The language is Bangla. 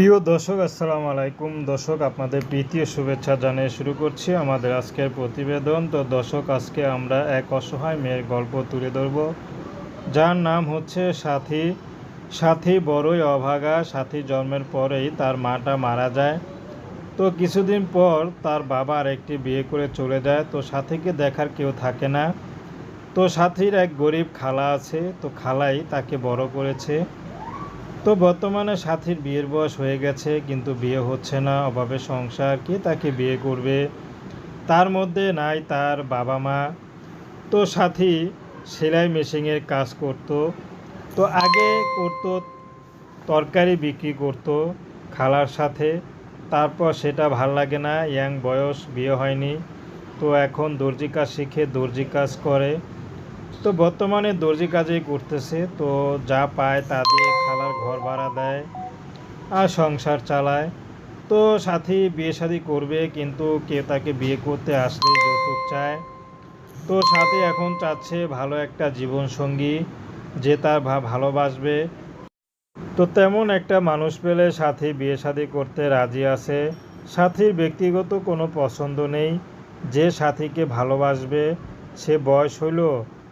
প্রিয় দর্শক, আসসালামু আলাইকুম। দর্শক, আপনাদের প্রীতীয় শুভেচ্ছা জানিয়ে শুরু করছি আমাদের আজকের প্রতিবেদন। তো দর্শক, আজকে আমরা এক অসহায় মেয়ের গল্প তুলে ধরব। যার নাম হচ্ছে সাথী। সাথী বড়ই অভাগা, সাথী জন্মের পরেই তার মাটা মারা যায়। তো কিছুদিন পর তার বাবা আর একটি বিয়ে করে চলে যায়। তো সাথীকে দেখার কেউ থাকে না। তো সাথীর এক গরিব খালা আছে। তো খালাই তাকে বড় করেছে। তো বর্তমানে সাথীর বিয়ের বয়স হয়ে গেছে, কিন্তু বিয়ে হচ্ছে না, অভাবে সংসার, কে তাকে বিয়ে করবে? তার মধ্যে নাই তার বাবা মা। তো সাথী সেলাই মেশিনের কাজ করত, তো আগে করত, তরকারি বিক্রি করত খালার সাথে, তারপর সেটা ভালো লাগে না, ইয়াং বয়স, বিয়ে হয়নি। তো এখন দর্জি কাজ শিখে দর্জি কাজ করে। তো বর্তমানে দর্জি কাজই করতেছে, তো যা পায় তা দিয়ে খালার ঘর ভাড়া দেয় আর সংসার চালায়। তো সাথী বিয়ে শাদি করবে, কিন্তু কে তাকে বিয়ে করতে আসলে যৌতুক চায়। তো সাথী এখন চাচ্ছে ভালো একটা জীবনসঙ্গী, যে তার ভালোবাসবে। তো তেমন একটা মানুষ পেলে সাথী বিয়ে শাদি করতে রাজি আছে। সাথীর ব্যক্তিগত কোনো পছন্দ নেই, যে সাথীকে ভালোবাসবে, সে বয়স হইল